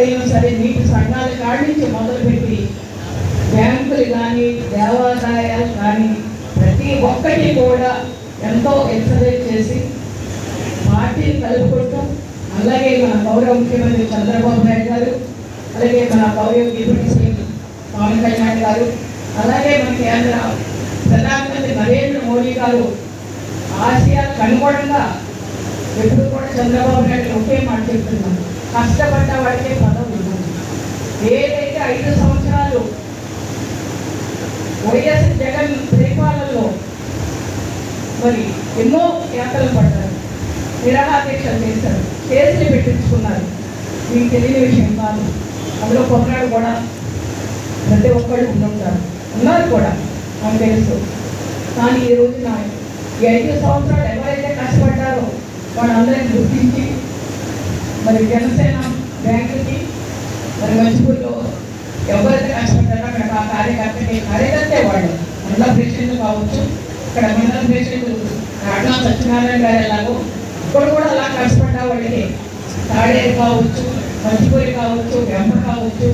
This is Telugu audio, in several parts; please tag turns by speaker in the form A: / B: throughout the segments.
A: అయినా సరే నీటి సంఘాల కాడి నుంచి మొదలుపెట్టి బ్యాంకులు కానీ దేవాదాయాలు కానీ ప్రతి ఒక్కటి కూడా ఎంతో ఎంకరేజ్ చేసి పార్టీని కలుపుకుంటూ. అలాగే మన గౌరవ ముఖ్యమంత్రి చంద్రబాబు నాయుడు గారు అలాగే మన గౌరవ డిప్యూటీ సీఎం పవన్ కళ్యాణ్ గారు అలాగే మన కేంద్ర ప్రధానమంత్రి నరేంద్ర మోడీ గారు ఆసియాకు అనుగుణంగా ఎప్పుడు కూడా చంద్రబాబు నాయుడు ఒకే మాట చెప్తున్నాం కష్టపడ్డ వాడికే పదం ఏదైతే ఐదు సంవత్సరాలు వైఎస్ జగన్ పరిపాలనలో మరి ఎన్నో యాత్రలు పడ్డారు నిరాహాదీక్షలు చేశారు కేసులు పెట్టించుకున్నారు. మీకు తెలియని విషయం కాదు. అందులో కొన్నాడు కూడా ప్రతి ఒక్కళ్ళు ఉండుంటారు. ఉన్నారు కూడా నాకు తెలుసు. కానీ ఈ రోజున ఈ ఐదు సంవత్సరాలు ఎవరైతే కష్టపడ్డారో వాళ్ళందరినీ గుర్తించి మరి జనసేన బ్యాంకుకి మరి మంచిపూర్లో ఎవరైతే కష్టపడ్డారో అక్కడ ఆ కార్యకర్తకి కార్యకర్తే వాళ్ళు. మండల ప్రెసిడెంట్ కావచ్చు ఇక్కడ మండల ప్రెసిడెంట్ రాట్లా సత్యనారాయణ గారు ఎలాగో ఇప్పుడు కూడా అలా కష్టపడ్డ వాళ్ళకి తాడేరు కావచ్చు మంచిపూరి కావచ్చు వెంప కావచ్చు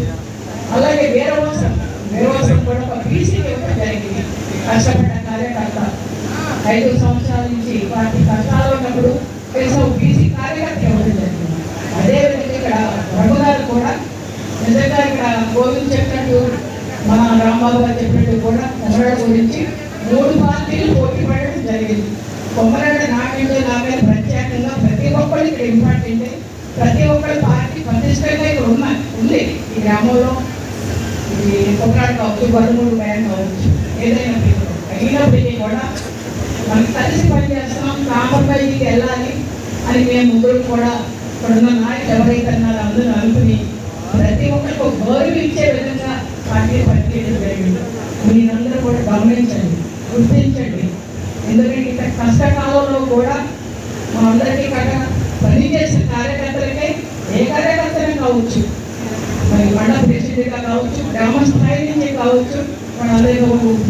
A: అలాగే వీరవాసం వీరవాసం కూడా ఒక బీసీకి ఇవ్వడం జరిగింది. కష్టపడ్డ కార్యకర్త. ఐదు సంవత్సరాల నుంచి వాటి కష్టాలు ఉన్నప్పుడు కనీసం బీసీ కార్యకర్త ఇవ్వడం జరిగింది? అదేవిధంగా ఇక్కడ రఘుగారు కూడా నిజంగా ఇక్కడ గోవింద్ చెప్పినట్టు మన రాంబాబు గారు చెప్పినట్టు కూడా కొమరాడు గురించి మూడు పార్టీలు పోటీ పడడం జరిగింది. కొమరాడు నాకంటే నా ప్రత్యేకంగా ప్రతి ఒక్కళ్ళు ఇక్కడ ఇంపార్టెంట్ ప్రతి ఒక్కరి పార్టీ ప్రతిష్టంగా ఇక్కడ ఉన్నాయి ఉంది. ఈ గ్రామంలో ఈ కొమరాడు కావచ్చు బరుమూడు బ్యాంక్ కావచ్చు ఏదైనా అయినప్పటికీ కూడా మనం కలిసి పనిచేస్తున్నాం. కాంప్రమైజ్కి వెళ్ళాలి అని మేము ముగ్గురు కూడా ఇప్పుడున్న నాయకులు ఎవరైతే ఉన్నారో అందరూ అనుకుని ప్రతి ఒక్కరికి ఒక గౌరవం ఇచ్చే విధంగా పార్టీ పనిచేయడం జరిగింది. మీరందరూ కూడా గమనించండి గుర్తించండి. ఎందుకంటే ఇంత కష్టకాలంలో కూడా మా అందరికీ కట పనిచేసిన కార్యకర్తలకే ఏ కార్యకర్తనే కావచ్చు మరి మండల ప్రెసిడెంట్గా కావచ్చు గ్రామ స్థాయి నుంచి కావచ్చు మన మనందరికీ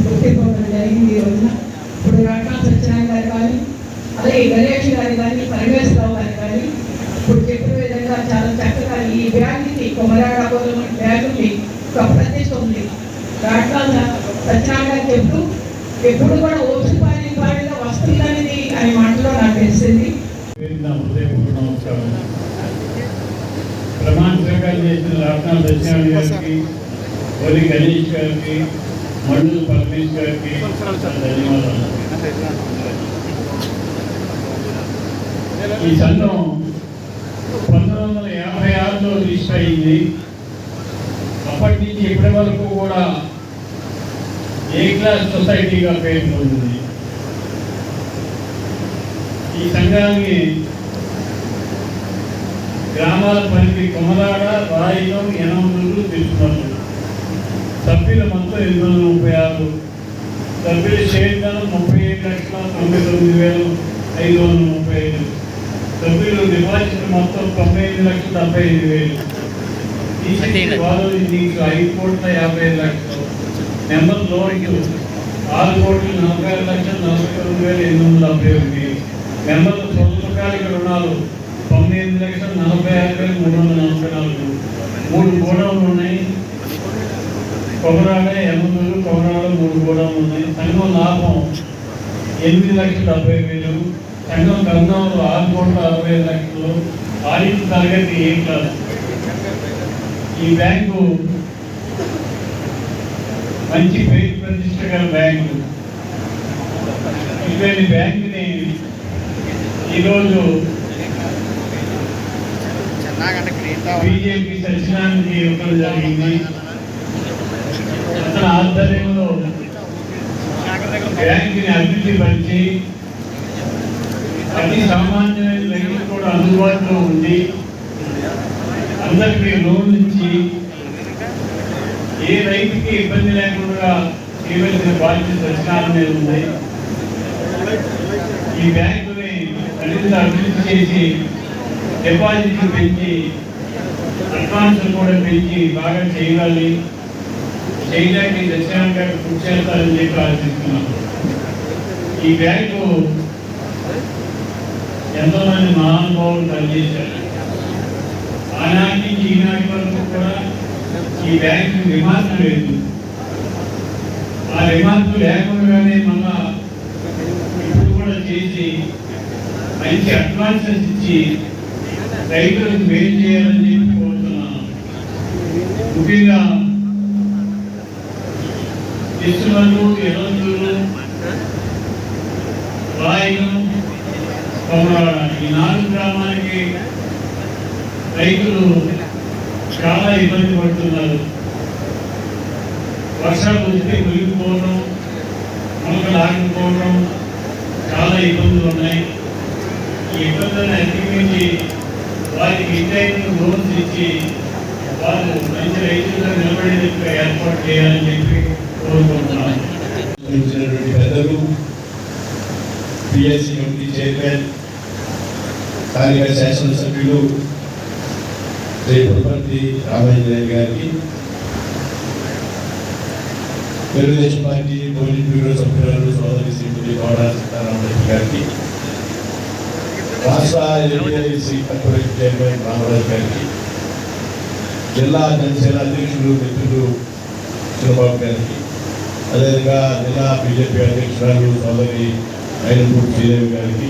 A: గుర్తిపోవడం జరిగింది ఈ రోజున. ఇప్పుడు రాట్నా సత్యనారాయణ గారు కానీ అలాగే గణేష్ గారు కానీ పరమేశ్వరరావు గారు కానీ ఇప్పుడు చెప్పిన విధంగా చాలా చక్కగా ఈ బ్యాంకుకి కొమరాడగోళం బ్యాంకుకి ఒక ప్రత్యేకత ఉంది. రాట్నా సత్యనారాయణ చెప్తూ ఎప్పుడు కూడా ఓపిపాడి పాడిగా వస్తుందనేది అనే మాటలో నాకు తెలిసింది.
B: ప్రమాణ స్వీకారం చేసిన రాష్ట్రాల సత్యనారాయణ గారికి వరి గణేష్ గారికి మండలి పరమేష్ గారికి ధన్యవాదాలు. ఈ సంఘం పంతొమ్మిది వందల యాభై ఆరులో రిజిస్టర్ అయింది. అప్పటి నుంచి ఇప్పటి వరకు కూడా ఏ క్లాస్ సొసైటీగా పేరు పొందింది? ఈ సంఘాన్ని గ్రామాల పరిధి కొమలాడ రాయిలం ఎనమూరు తెలుసుకున్నారు సభ్యుల మొత్తం ఎనిమిది వందల ముప్పై ఆరు. సభ్యుల షేర్ ధనం ముప్పై ఏడు లక్షల తొంభై తొమ్మిది వేల ఐదు వందల ముప్పై ఐదు. సభ్యులు డిపాజిట్ మొత్తం తొంభై ఎనిమిది లక్షల డెబ్బై ఐదు వేలు. నీకు ఐదు కోట్ల యాభై ఐదు లక్షలు. నెంబర్ లోన్కి ఆరు కోట్ల నలభై ఆరు లక్షల నలభై తొమ్మిది వేల ఎనిమిది వందల డెబ్బై ఒకటి నెంబర్ స్వల్పకాలిక రుణాలు తొంభై ఎనిమిది లక్షల నలభై ఆరు వేల మూడు వందల నలభై నాలుగు. మూడు గోడౌన్లు ఉన్నాయి. కొమరాడ ఎనమూరు కొమరాడ మూడు గోడౌన్లు ఉన్నాయి. సంఘం లాభం ఎనిమిది లక్షల డెబ్బై వేలు. సంఘం కర్ణంలో ఆరు కోట్ల అరవై ఐదు లక్షలు. ఆడిట్ తరగతి ఏ క్లాస్ ఈ బ్యాంకు మంచి పేరు ప్రతిష్ట గల బ్యాంకు ఇటువంటి బ్యాంకుని ఈరోజు బీజేపీ సత్యనారాయణ ఇవ్వడం జరిగింది. అతని ఆధ్వర్యంలో బ్యాంకుని అభివృద్ధి పరిచి ప్రతి సామాన్య కూడా అందుబాటులో ఉంది అందరికీ లోన్ నుంచి ఏ రైతుకి ఇబ్బంది లేకుండా చేయవలసిన బాధ్యత సత్యనారాయణ మీద ఉంది. ఈ బ్యాంకుని మరింత అభివృద్ధి చేసి డిపాజిట్లు పెంచి అడ్వాన్సులు కూడా పెంచి బాగా చేయాలి. చేయడానికి దక్షిణాన్ని కృషి చేస్తారని చెప్పి ఆశిస్తున్నాను. ఈ బ్యాంకు ఎంతోమంది మహానుభావులు పనిచేశారు ఆనాటి నుంచి ఈనాటి వరకు కూడా ఈ బ్యాంకు రిమార్క్ లేదు. ఆ రిమార్క్ లేకుండానే మళ్ళా ఇప్పుడు కూడా చేసి మంచి అడ్వాన్సెస్ ఇచ్చి రైతులకు మేలు చేయాలని చెప్పి కోరుతున్నాను. ముఖ్యంగా ఇసుమలు ఎరోజులు రాయిలు ఈ నాలుగు గ్రామానికి రైతులు చాలా ఇబ్బంది పడుతున్నారు. వర్షాలు వస్తే మునిగిపోవడం మొలకలు ఆగిపోవడం చాలా ఇబ్బందులు ఉన్నాయి. ఈ ఇబ్బందులను అధిగమించి వారికి ఇంటైన లోన్స్ ఇచ్చి వారు మంచి రైతులుగా నిలబడేందుకు ఏర్పాటు చేయాలని చెప్పి కోరుకుంటున్నాను.
C: పెద్దలు పిఎస్సి కమిటీ చైర్మన్ స్థానిక శాసనసభ్యులు శ్రీ పురపర్తి రామాంజనేయ గారికి తెలుగుదేశం పార్టీ పోలిట్ బ్యూరో సభ్యులు సోదరి శ్రీమతి కోడా సీతారామరెడ్డి గారికి రాష్ట్ర ఏపీఐసి కార్పొరేషన్ చైర్మన్ రామరాజు గారికి జిల్లా జనసేన అధ్యక్షులు మిత్రులు చంద్రబాబు గారికి అదేవిధంగా జిల్లా బీజేపీ అధ్యక్షురాలు సోదరి ఐనపూడి శ్రీదేవి గారికి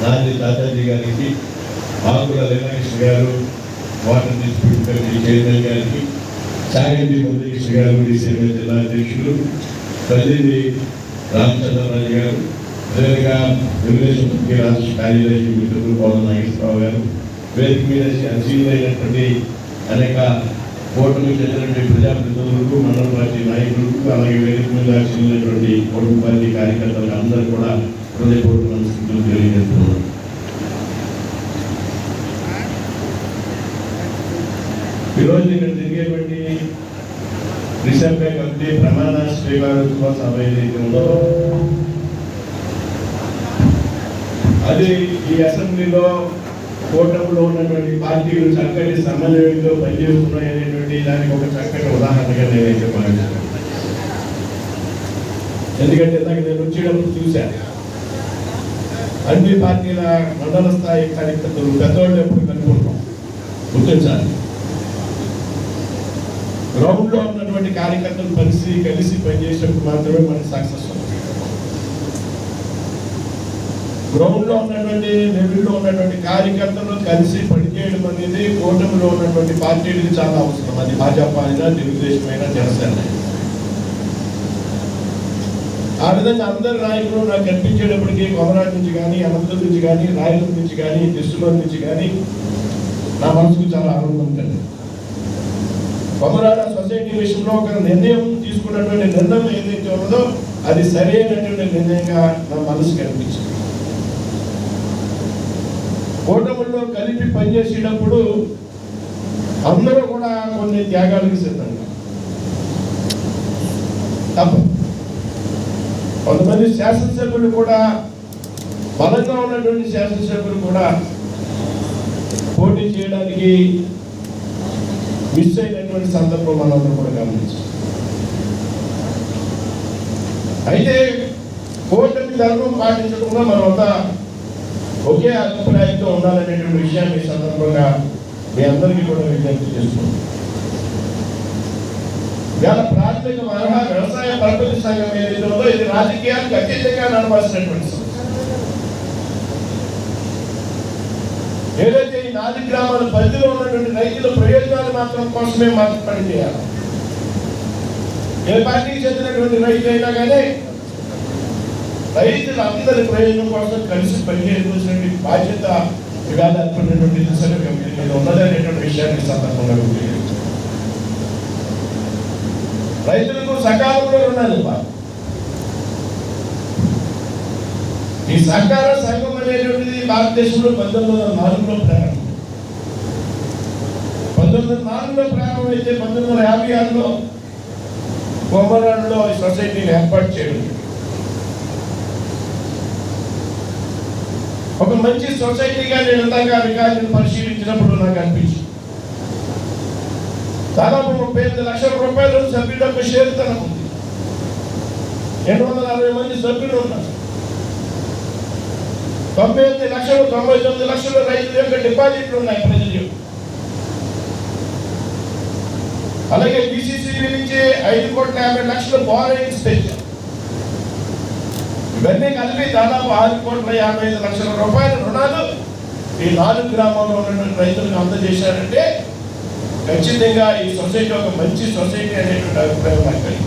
C: నాంది తాతాజీ గారికి ఆకుల లీలాకృష్ణ గారు వాటర్ డిస్ట్రిబ్యూట్ కమిటీ చైర్మన్ గారికి సాగంటి మురళీకృష్ణ గారు డీసీఎంఏ జిల్లా అధ్యక్షులు ప్రతినిధి రామచంద్రరాజు గారు అదేవిధంగా తెలుగుదేశం పార్టీ రాష్ట్ర కార్యదర్శి మిత్రులు పవన్ నాగేశ్వరరావు గారు వేదిక మీద అసీలైనటువంటి అనేక ఓటమి చెందినటువంటి ప్రజాప్రతినిధులకు మండల పార్టీ నాయకులకు అలాగే వేదిక మీద చెందినటువంటి ఓటమి పార్టీ కార్యకర్తలకు అందరూ కూడా హృదయపూర్వక నమస్కారం తెలియజేస్తున్నాను. ఈరోజు ఇక్కడ జరిగేటువంటి రిజర్వ్ బ్యాంక్ కమిటీ ప్రమాణ స్వీకారోత్సవ సభ ఏదైతే ఉందో అది ఈ అసెంబ్లీలో కూటమిలో ఉన్నటువంటి పార్టీలు చక్కటి సమన్వయంతో పనిచేస్తున్నాయి అనేటువంటి దానికి ఒక చక్కటి ఉదాహరణగా నేనైతే భావిస్తాను ఎందుకంటే ఇందాక నేను వచ్చేటప్పుడు చూశాను అన్ని పార్టీల మండల స్థాయి కార్యకర్తలు పెద్దవాళ్ళు ఎప్పుడు కనుక్కుంటాం. గుర్తించాలి. గ్రౌండ్లో ఉన్నటువంటి కార్యకర్తలు కలిసి కలిసి పనిచేసినప్పుడు మాత్రమే మనకి సక్సెస్ అవుతుంది గ్రౌండ్లో ఉన్నటువంటి లెవెల్లో ఉన్నటువంటి కార్యకర్తలు కలిసి పనిచేయడం అనేది కూటమిలో ఉన్నటువంటి పార్టీలకు చాలా అవసరం. అది భాజపా అయినా తెలుగుదేశం అయినా జనసేన ఆ విధంగా అందరు నాయకులు నాకు కనిపించేటప్పటికీ కొమరాటి నుంచి కానీ అనంతపురం నుంచి కానీ రాయలూరు నుంచి కానీ దిస్తుల నుంచి కానీ నా మనసుకు చాలా ఆనందం కలిగింది. కొమరాడ సొసైటీ విషయంలో ఒక నిర్ణయం తీసుకున్నటువంటి నిర్ణయం ఏదైతే ఉన్నదో అది సరైనటువంటి నిర్ణయంగా నా మనసు కనిపించింది కూటముల్లో కలిపి పనిచేసేటప్పుడు అందరూ కూడా కొన్ని త్యాగాలకి సిద్ధంగా తప్ప కొంతమంది శాసనసభ్యులు కూడా బలంగా ఉన్నటువంటి శాసనసభ్యులు కూడా పోటీ చేయడానికి మిస్ అయినటువంటి సందర్భం మనందరం కూడా గమనించాం. అయితే కూటమి ధర్మం పాటించకుండా మనమంతా ఒకే అభిప్రాయంతో ఉండాలనేటువంటి విషయాన్ని ఈ సందర్భంగా మీ అందరికీ కూడా విజ్ఞప్తి చేస్తున్నాం ఇవాళ ప్రాథమిక మహా వ్యవసాయ పరపతి సంఘం ఏదైతే ఉందో ఇది రాజకీయానికి అతీతంగా నడవాల్సినటువంటి ఏదైతే ఈ నాది గ్రామాల పరిధిలో ఉన్నటువంటి రైతుల ప్రయోజనాలు మాత్రం కోసమే మాత్రం పనిచేయాలి. ఏ పార్టీకి చెందినటువంటి రైతు అయినా కానీ రైతులు అందరి ప్రయోజనం కోసం కలిసి పనిచేయవలసినటువంటి బాధ్యత ఇవాళ ఏర్పడినటువంటి దిశగా కమిటీ మీద ఉన్నదనేటువంటి విషయాన్ని సందర్భంగా రైతులకు సకాలంలో రుణాలు ఈ సహకార సంఘం అనేటువంటిది భారతదేశంలో పంతొమ్మిది వందల నాలుగులో ప్రారంభం. పంతొమ్మిది వందల నాలుగులో ప్రారంభమైతే పంతొమ్మిది వందల యాభై ఆరులో కోమరాడులో ఈ సొసైటీని ఏర్పాటు చేయడం. ఒక మంచి సొసైటీగా నేను ఇందాక రికార్డును పరిశీలించినప్పుడు నాకు అనిపించింది. దాదాపు ముప్పై ఎనిమిది లక్షల రూపాయలు సభ్యుల యొక్క షేర్తనం ఉంది రెండు వందల అరవై మంది సభ్యులు ఉన్నారు. తొంభై ఎనిమిది లక్షలు తొంభై తొమ్మిది లక్షల రైతుల యొక్క డిపాజిట్లు ఉన్నాయి ప్రజల. యొక్క అలాగే బీసీసీ నుంచి ఐదు కోట్ల యాభై లక్షలు బారోయింగ్స్ తెచ్చారు ఇవన్నీ కలిపి దాదాపు ఆరు కోట్ల యాభై ఐదు లక్షల రూపాయల రుణాలు ఈ నాలుగు గ్రామాల్లో ఉన్నటువంటి రైతులకు అందజేశారంటే ఖచ్చితంగా ఈ సొసైటీ ఒక మంచి సొసైటీ అనేటువంటి అభిప్రాయం నాకు కలిగింది.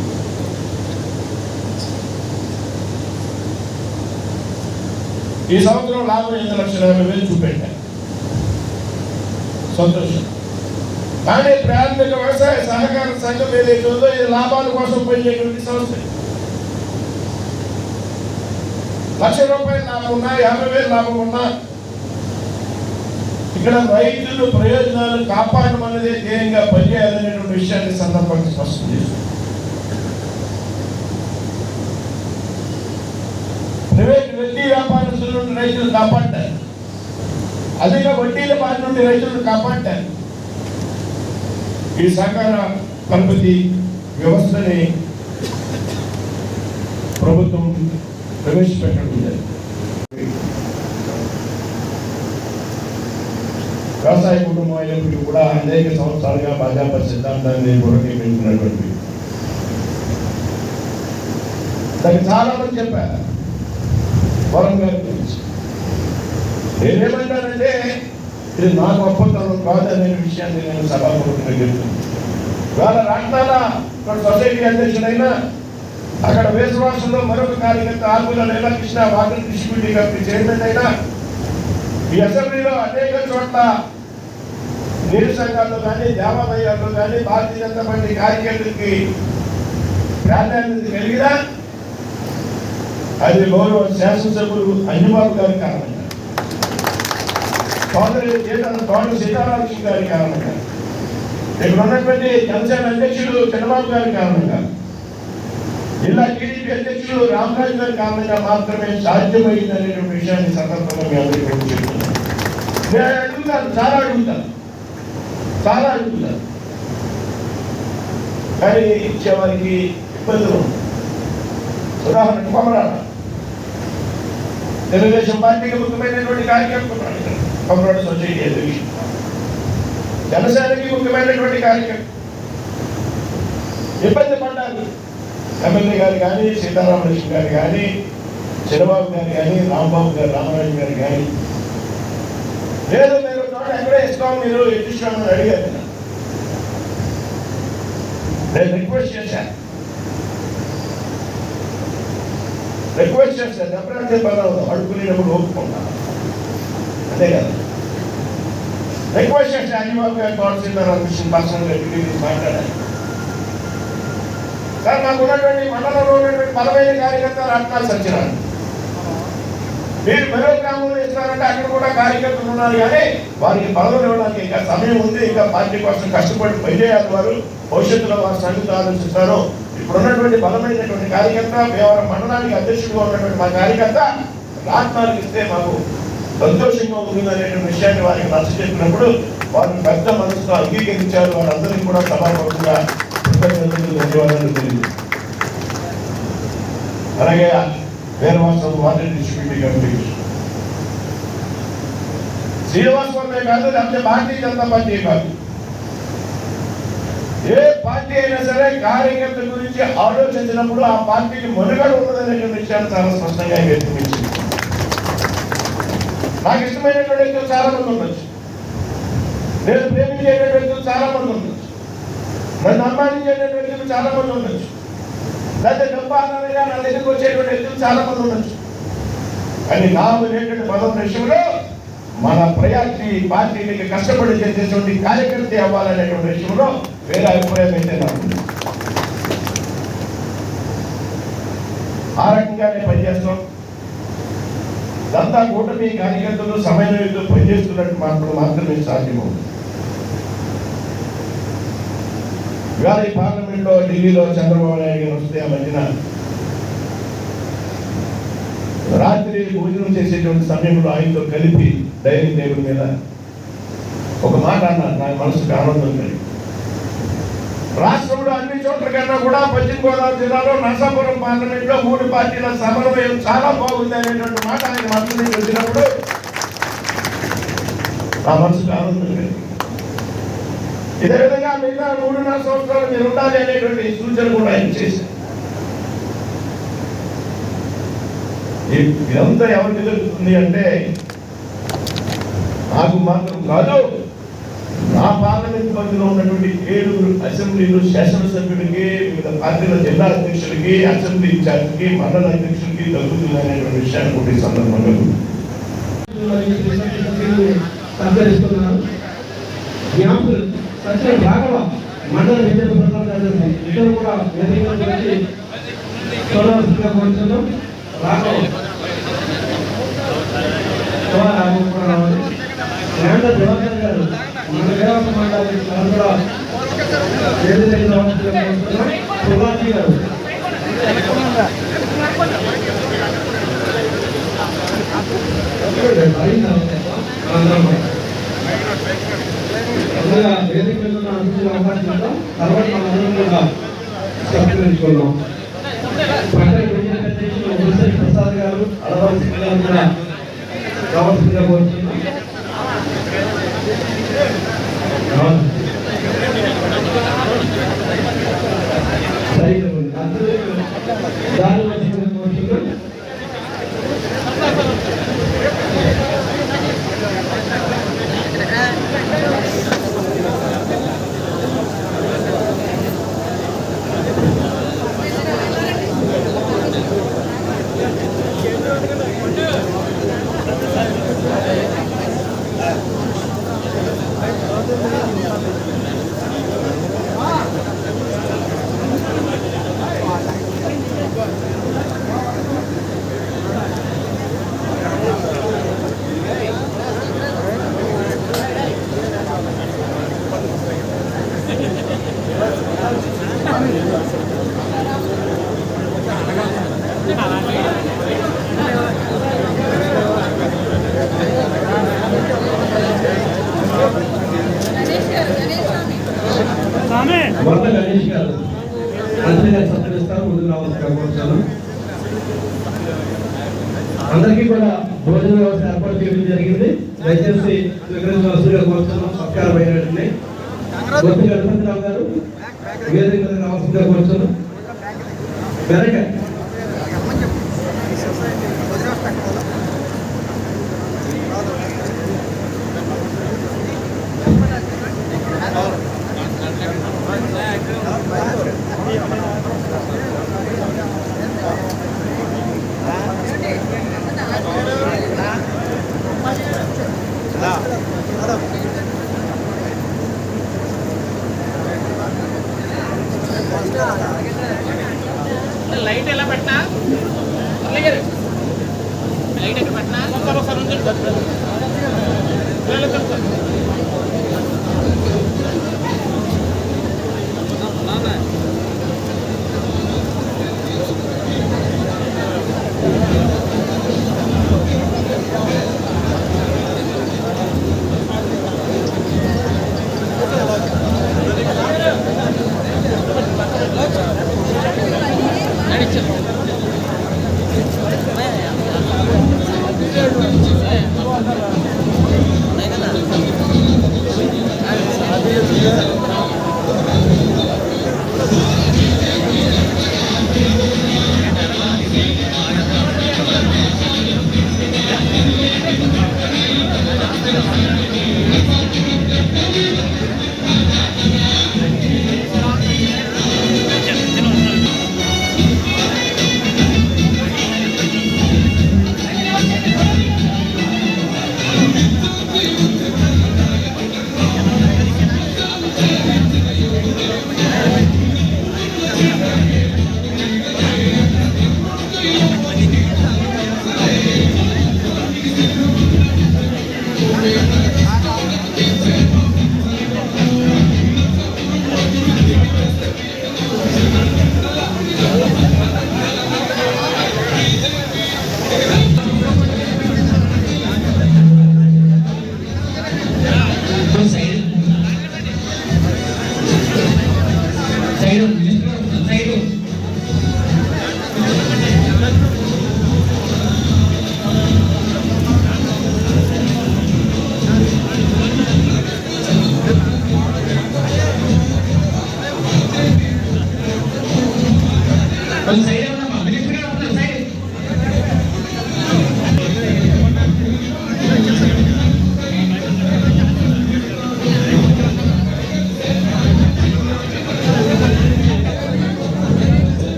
C: ఈ సంవత్సరం లాభం ఎనిమిది లక్షల యాభై వేలు చూపెట్టారు సంతోషం. కానీ ప్రాథమిక వ్యవసాయ సహకార సంఘం ఏదైతే ఉందో ఇది లాభాల కోసం పనిచేటువంటి సంస్థ. లక్ష రూపాయలు లాభం ఉన్నా యాభై వేలు లాభం ఉన్నా ఇక్కడ రైతులు ప్రయోజనాలు కాపాడడం అనేది ధ్యేయంగా పనిచేయాలనేటువంటి విషయాన్ని సందర్భంగా స్పష్టం చేస్తుంది. ప్రైవేట్ వడ్డీ వ్యాపారస్తుల నుండి రైతులు కాపాడతారు. అధిక వడ్డీల బారి నుండి రైతులను కాపాడతారు. ఈ సహకార పరపతి వ్యవస్థని ప్రభుత్వం ప్రవేశపెట్టడం జరిగింది. వ్యవసాయ కుటుంబం అయినప్పటికీ కూడా అనేక సంవత్సరాలుగా భాజపా సిద్ధాంతాన్ని పునర్నిర్మించినటువంటి దానికి చాలా మంది చెప్పారు వరం గారి గురించి నేనేమంటానంటే ఇది నా గొప్పతనం కాదు అనే విషయాన్ని నేను సభాపూర్వకంగా చెప్తున్నాను వాళ్ళ రాష్ట్రాల సొసైటీ అధ్యక్షుడైనా అక్కడ వేసవాసంలో మరొక కార్యకర్త Akula Neelakrishna water distributing company chairman అయినా ఈ అసెంబ్లీలో అనేక చోట్ల నీరు సంఘాల్లో కానీ దేవాలయాల్లో కానీ భారతీయ జనతా పార్టీ కార్యకర్తలకి ప్రాధాన్యత కలిగినా అది గౌరవ శాసనసభ్యులు అంజబాబు గారి కారణంగా సోదరి చేతన తోట సీతారామకృష్ణ గారి కారణంగా ఇక్కడ ఉన్నటువంటి జనసేన అధ్యక్షుడు చంద్రబాబు గారి కారణంగా జిల్లా టీడీపీ అధ్యక్షుడు రామరాజు గారి కారణంగా మాత్రమే సాధ్యమైంది అనేటువంటి విషయాన్ని సందర్భంగా మీ నేను అడుగుతాను చాలా అడుగుతాను చాలా అడుగుతాను. కానీ ఇచ్చేవారికి ఇబ్బందులు ఉన్నాయి. ఉదాహరణకు కొమరాడ. తెలుగుదేశం పార్టీకి ముఖ్యమైనటువంటి కార్యక్రమం కొమరాడ సొసైటీ అధ్యక్షుడు. జనసేనకి ముఖ్యమైనటువంటి కార్యక్రమం. ఇబ్బంది పడ్డారు. ఎమ్మెల్యే గారు కానీ సీతారామకృష్ణ గారు కానీ చంద్రబాబు గారు కానీ రాంబాబు గారు రామరాజు గారు కానీ లేదు మీరు చోట ఇస్తాం మీరు ఎట్టిస్తామని అడిగారు. నేను రిక్వెస్ట్ చేశాను. రిక్వెస్ట్ చేశాను. ఎప్పుడంటే పదవులు అడుగులేటప్పుడు ఒప్పుకుంటాను. అంతే కదా. రిక్వెస్ట్ చేశాను. అనిబాబు గారు కౌన్సిలర్ మిషన్ పర్సనల్గా మాట్లాడాలి సార్ మాకు ఉన్నటువంటి మండలంలో ఉన్నటువంటి బలమైన కార్యకర్తలు రత్నాలు వచ్చినారు మీరు మరో గ్రామంలో ఇస్తారంటే అక్కడ కూడా కార్యకర్తలు ఉన్నారు కానీ వారికి పదవులు ఇవ్వడానికి ఇంకా సమయం ఉంది. ఇంకా పార్టీ కోసం కష్టపడి పనిచేయాలి వారు. భవిష్యత్తులో వారు సంగతి ఆలోచిస్తారు. ఇప్పుడు ఉన్నటువంటి బలమైనటువంటి కార్యకర్త భీమవరం మండలానికి అధ్యక్షుడిగా ఉన్నటువంటి మా కార్యకర్త రాత్నాలకు ఇస్తే మాకు సంతోషంగా ఉంటుంది అనేటువంటి విషయాన్ని వారికి నచ్చ చెప్పినప్పుడు వారిని పెద్ద మనసుతో అంగీకరించారు. వారందరికీ కూడా సభాపక్షంగా కృతజ్ఞతలు ధన్యవాదాలు తెలియదు అలాగే Veeravasam water distributing committee Srinivasarao కాదు లేకపోతే భారతీయ జనతా పార్టీ కాదు. ఏ పార్టీ అయినా సరే కార్యకర్త గురించి ఆలోచించినప్పుడు ఆ పార్టీకి మనుగడ ఉండదనే విషయాన్ని చాలా స్పష్టంగా వ్యక్తమించింది నాకు ఇష్టమైనటువంటి వ్యక్తులు చాలా మంది ఉండొచ్చు నేను ప్రేమించేటువంటి వ్యక్తులు చాలా మంది ఉండొచ్చు నన్ను అభిమానించేటువంటి వ్యక్తులు చాలా మంది ఉండొచ్చు. లేదా డబ్బు నా దగ్గరకు వచ్చేటువంటి వ్యక్తులు చాలా మంది ఉండొచ్చు. కానీ నాకు అనేటువంటి పదం విషయంలో మన ప్రయారిటీ పార్టీకి కష్టపడి చేసేటువంటి కార్యకర్త అవ్వాలనేటువంటి విషయంలో వేరే అభిప్రాయం అయితే నాకు ఆ రకంగానే పనిచేస్తాం. దంతా కూటమి కార్యకర్తలు సమన్వయంతో పనిచేస్తున్నట్టు మాత్రం మాత్రమే సాధ్యమవుతుంది. ఇవాళ ఈ పార్లమెంట్లో ఢిల్లీలో చంద్రబాబు నాయుడు గారు వస్తే ఆ మధ్యన రాత్రి భోజనం చేసేటువంటి సమయంలో ఆయనతో కలిపి డైనింగ్ టేబుల్ మీద ఒక మాట అన్నారు. నా మనసుకు ఆనందం కలిగి. రాష్ట్రంలో అన్ని చోట్ల కన్నా కూడా పశ్చిమ గోదావరి జిల్లాలో నరసాపురం పార్లమెంట్లో మూడు పార్టీల సమన్వయం చాలా బాగుంది అనేటువంటి మాట ఆయన మనసు వచ్చినప్పుడు నా మనసుకు ఆనందం కలిగింది ఇదే విధంగా మిగతా మూడున్నర సంవత్సరాలు మీరు ఉండాలి అనేటువంటి సూచన కూడా ఆయన చేశారు. ఇదంతా ఎవరికి తెలుస్తుంది అంటే నాకు మాత్రం కాదు. నా పార్లమెంట్ పరిధిలో ఉన్నటువంటి ఏడుగురు అసెంబ్లీలు శాసనసభ్యుడికి వివిధ పార్టీల జిల్లా అధ్యక్షుడికి అసెంబ్లీ ఇన్ఛార్జికి మండల అధ్యక్షుడికి తగ్గుతుంది అనేటువంటి విషయాన్ని కూడా ఈ సందర్భంగా
D: జ్ఞాపకం సత్య రాఘవ మండల విద్యుత్ ప్రధాన కార్యదర్శి ఇద్దరు కూడా వేదిక మీద చూడవలసిందిగా కోరుతున్నాం. రాఘవ. రాఘవ కూడా రావాలి దివాకర్ గారు మన మండలి కూడా వేదిక రావాల్సిందిగా కోరుతున్నాం గారు. వేదిక మీద ఉన్న అవకాశం తర్వాత మనందరం కూడా ప్రసాద్ గారు గారు కూడా కోరుతున్నాం సైకిల్ ఉంది. అతిథులు దారి వచ్చిందని కోరుతున్నాం వరద గణేష్ గారు మంత్రి గారు సత్కరిస్తారు ముందు రావాల్సిందిగా కోరుతున్నాను అందరికీ కూడా భోజన వ్యవస్థ ఏర్పాటు చేయడం జరిగింది దయచేసి స్వీకరించవలసిందిగా కోరుతున్నాం సత్కారం అయిన గొప్ప గణపతిరావు గారు వేదిక రావాల్సిందిగా వెనక.
E: Thank you.